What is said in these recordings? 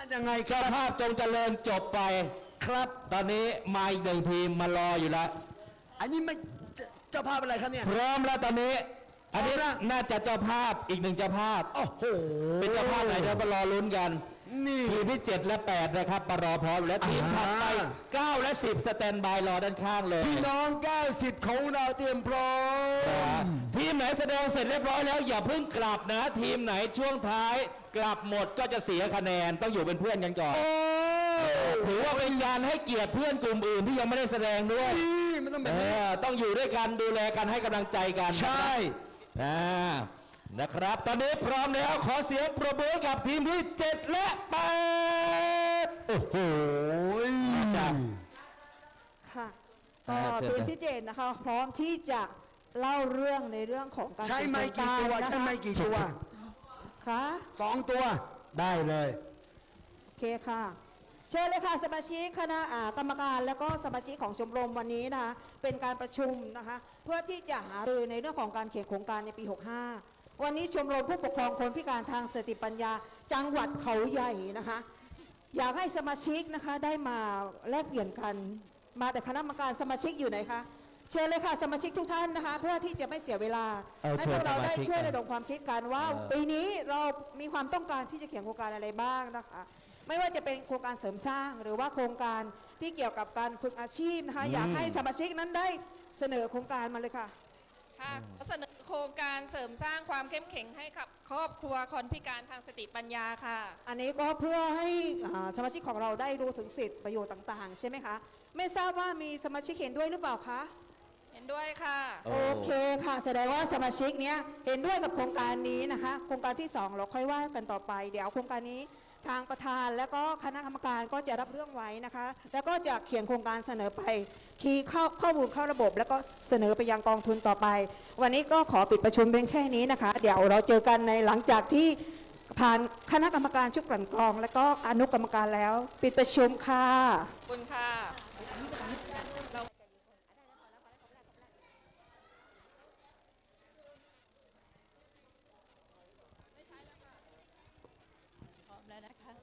ว่ายังไงคเจ้ารับภาพจงเจริญจบไป ครับ ตอนนี้มาอีกหนึ่งทีมมารออยู่แล้ว อันนี้ไม่เจเจ้าภาพอะไรครับเนี่ย พร้อมแล้วตอนนี้ อันนี้พร้อมแล้ว น่าจะเจ้าภาพอีกหนึ่งเจ้าภาพ โอ้โห เป็นเจ้าภาพไหนเดี๋ยวมารอลุ้นกัน นี่ ทีมที่ 7 และ 8 นะครับมารอพร้อมแล้วทีมถัดไป อ่า 9 และ 10 สแตนบายรอด้านข้างเลยพี่น้อง 90 ของเราเตรียมพร้อมทีมไหนแสดงเสร็จเรียบร้อยแล้วอย่าเพิ่งกลับนะ ทีมไหนช่วงท้าย กลับหมดก็จะเสียคะแนนต้องอยู่เป็นเพื่อนกันก่อนโอ้ถือว่าเป็นการให้เกียรติเพื่อนกลุ่มอื่นที่ยังไม่ได้แสดงด้วยนี่มันต้องแบเอบนี้ อต้องอยู่ด้วยกันดูแลกันให้กำลังใจกันใช่ อ่า นะครับ ตอนนี้พร้อมแล้วขอเสียงปรบมือให้กับทีมที่ 7 และ8โอ้โหจ้ะ ค่ะอ่าก็เชิญทีมครับ ที่เจ็ดนะคะ พร้อมที่จะเล่าเรื่องในเรื่องของการใช่ไหมกี่ตัวดำเนินารนะคะใช่ไหมกี่ตัวค่ะสองตัวได้เลย โอเคค่ะ เชิญเลยค่ะสมาชิกคณะอ่ากรรมการแล้วก็สมาชิกของชมรมวันนี้นะคะเป็นการประชุมนะคะ เพื่อที่จะหารือในเรื่องของการเขียนโครงการในปี 65 วันนี้ชมรมผู้ปกครองคนพิการทางสติปัญญา จังหวัดเขาใหญ่นะคะ อยากให้สมาชิกนะคะได้มาแลกเปลี่ยนกัน มาแต่คณะกรรมการสมาชิกอยู่ไหนคะเชิญเลยค่ะสมาชิกทุกท่านนะคะ เพื่อที่จะไม่เสียเวลาเอาให้เชิพญวกเราได้สมาชิกช่วยกันระดมความคิดกันว่าเออปีนี้เรามีความต้องการที่จะเขียนโครงการอะไรบ้างนะคะ ไม่ว่าจะเป็นโครงการเสริมสร้างหรือว่าโครงการที่เกี่ยวกับการฝึกอาชีพนะคะ อยากให้สมาชิกนั้นได้เสนอโครงการมาเลยค่ะ ค่ะขอเสนอโครงการเสริมสร้างความเข้มแข็งให้กับครอบครัวคนพิการทางสติปัญญาค่ะ อันนี้ก็เพื่อให้อ่าสมาชิกของเราได้รู้ถึงสิทธิประโยชน์ต่างๆ ใช่ไหมคะ ไม่ทราบว่ามีสมาชิกเห็นด้วยหรือเปล่าคะ เห็นด้วยค่ะ โอ้โอเคค่ะ แสดงว่าสมาชิกเนี้ยเห็นด้วยกับโครงการนี้นะคะ โครงการที่ 2 เราค่อยว่ากันต่อไป เดี๋ยวโครงการนี้ ทางประธานและก็คณะกรรมการก็จะรับเรื่องไว้นะคะ แล้วก็จะเขียนโครงการเสนอไป คีย์เข้าข้อมูลเข้าระบบ แล้วก็เสนอไปยังกองทุนต่อไป วันนี้ก็ขอปิดประชุมเพียงแค่นี้นะคะ เดี๋ยวเราเจอกันในหลังจากที่ผ่านคณะกรรมการชุดกลั่นกรอง และก็อนุกรรมการแล้ว ปิดประชุมค่ะ ขอบคุณค่ะเรา พร้อม แล้วนะคะ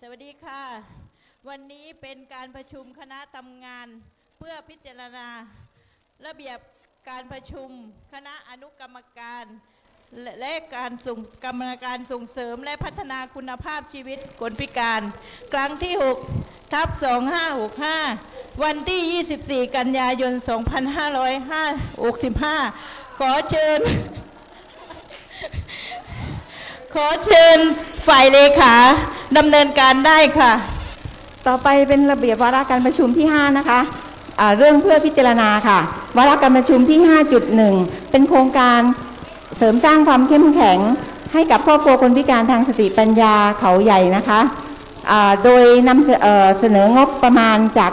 สวัสดีค่ะ วันนี้เป็นการประชุมคณะทำงาน เพื่อพิจารณา ระเบียบการประชุม คณะอนุกรรมการและและการส่งกรรมการส่งเสริมและพัฒนาคุณภาพชีวิตคนพิการ ครั้งที่ 6 ทับ 2565 วันที่ 24 กันยายน 2565 ขอเชิญ ขอเชิญฝ่ายเลขาดำเนินการได้ค่ะ ต่อไปเป็นระเบียบวาระการประชุมที่ 5 นะคะเรื่องเพื่อพิจารณาค่ะ วาระการประชุมที่ 5.1 เป็นโครงการเสริมสร้างความเข้มแข็ง ให้กับครอบครัวคนพิการทางสติปัญญาเขาใหญ่นะคะโดยนำเสเอ่อเสนองบประมาณจาก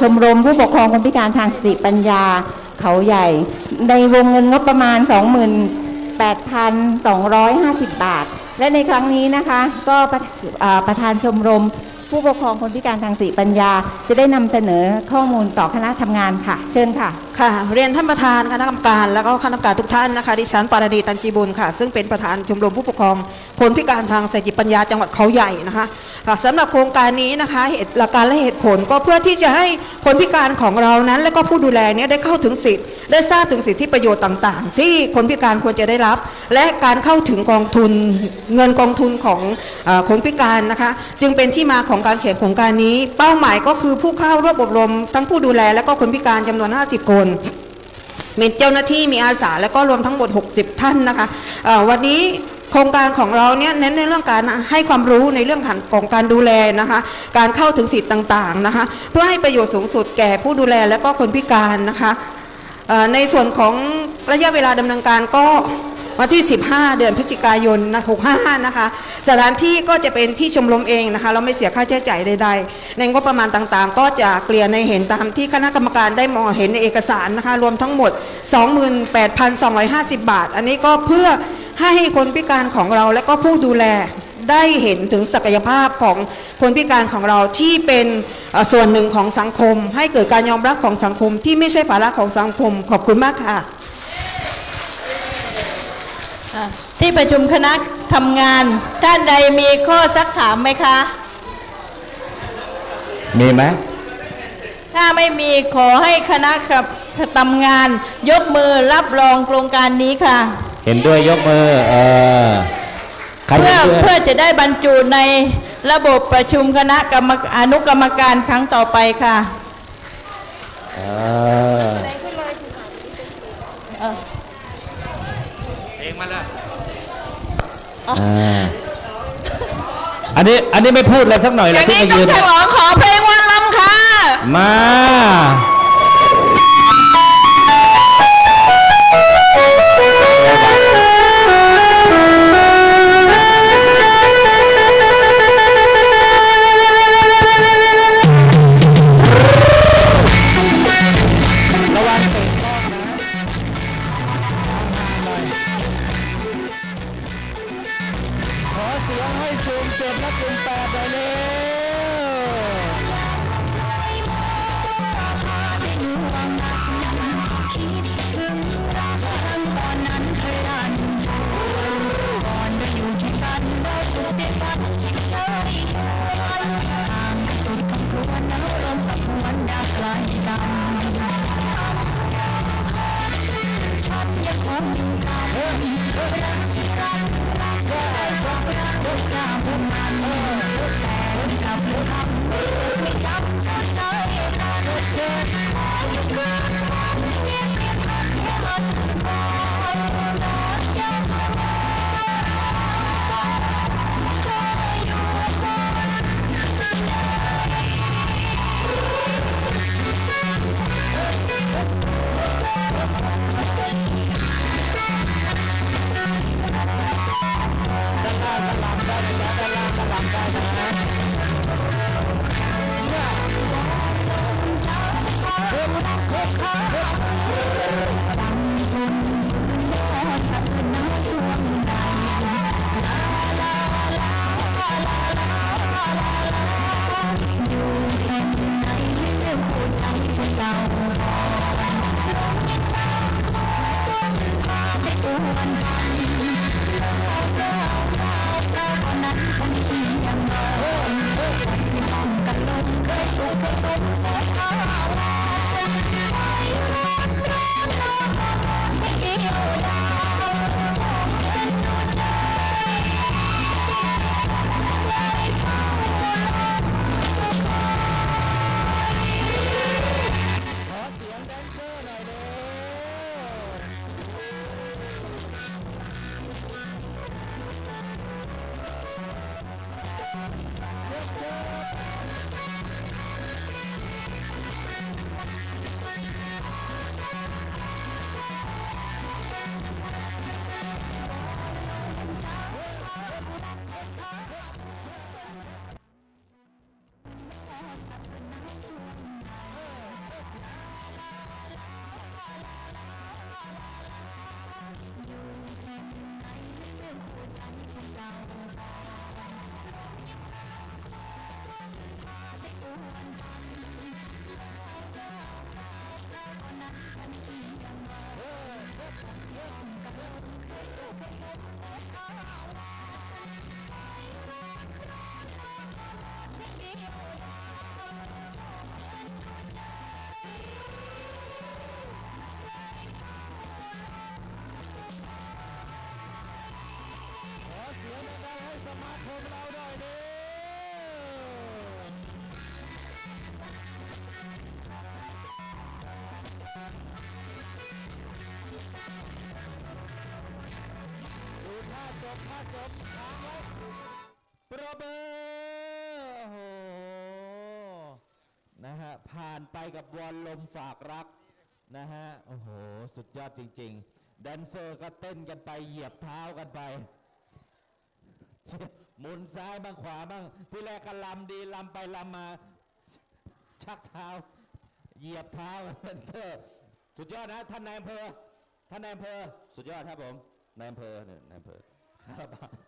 ชมรมผู้ปกครองคนพิการทางสติปัญญาเขาใหญ่ ในวงเงินงบประมาณ 8,250 บาท และในครั้งนี้นะคะก็ประประธานชมรม ผู้ปกครองคนพิการทางสีปัญญา จะได้นำเสนอข้อมูลต่อคณะทำงานค่ะ เชิญค่ะ ค่ะเรียนท่านประธานคณะกรรมการแล้วก็คณะกรรมการทุกท่านนะคะดิฉันปารณีตันจีบุญค่ะ ซึ่งเป็นประธานชมรมผู้ปกครองคนพิการทางสติจปัญญาจังหวัดเขาใหญ่นะคะค่ะสำหรับโครงการนี้นะคะเหตุหลักการและเหตุผลก็เพื่อที่จะให้คนพิการของเรานั้น และก็ผู้ดูแลเนี่ยได้เข้าถึงสิทธิ์ได้ทราบถึงสิทธิประโยชน์ต่าง ๆ ที่คนพิการควรจะได้รับ และการเข้าถึงกองทุนเงินกองทุนของอคนพิการนะคะ จึงเป็นที่มาของการเขียนโครงการนี้ เป้าหมายก็คือผู้เข้าร่วมอบรม ทั้งผู้ดูแลและก็คนพิการจำนวน 50 คนมีเจ้าหน้าที่มีอาสาแล้วก็รวมทั้งหมด 60 ท่านนะคะวันนี้โครงการของเราเนี่ยเน้นในเรื่องการให้ความรู้ในเรื่องของการดูแลนะคะการเข้าถึงสิทธิ์ต่างๆนะคะเพื่อให้ประโยชน์สูงสุดแก่ผู้ดูแลและก็คนพิการนะคะในส่วนของระยะเวลาดำเนินการก็ วันที่ 15 เดือนพฤศจิกายนนะ65 นะคะสถานที่ก็จะเป็นที่ชมรมเองนะคะเราไม่เสียค่าใช้จ่ายใดๆ ในงบประมาณต่างๆ ก็จะเกลี่ยในเห็นตามที่คณะกรรมการได้มองเห็นในเอกสารนะคะรวมทั้งหมด 28,250 บาท อันนี้ก็เพื่อให้คนพิการของเราและก็ผู้ดูแลได้เห็นถึงศักยภาพของคนพิการของเราที่เป็นส่วนหนึ่งของสังคม ให้เกิดการยอมรับของสังคมที่ไม่ใช่ภาระของสังคมขอบคุณมากค่ะ ทีที่ประชุมคณะทำงานท่านใดมีข้อซักถามไหมคะ มีไหมถ้าไม่มีขอให้คณะกับทำงาน ยกมือรับรองโครงการนี้ค่ะ เห็นด้วยยกมือเออใครเพื่อเห็นด้วยเพื่อจะได้บรรจุในระบบประชุมคณะกรรมอนุกรรมการครั้งต่อไปค่ะเออ อ่าอันนี้อันนี้ไม่พูดอะไรสักหน่อยอเลยย่างที่นี้มาต้อยืงนฉลองขอเพลงวันลำค่ะ มา Thank you. ประเบอโอ้โหนะฮะผ่านไปกับวอลลมฝากรักนะฮะโอ้โห สุดยอดจริง ๆ แดนเซอร์ก็เต้นกันไปเหยียบเท้ากันไปหมุนซ้ายบ้างขวาบ้างที่แรกก็ลำดีลำไปลำมา ชักเท้า เหยียบเท้าแดนเซอร์สุดยอดนะท่านนายอำเภอท่านนายอำเภอสุดยอดครับผมนายอำเภอเนี่ยนายอำเภอ ครับ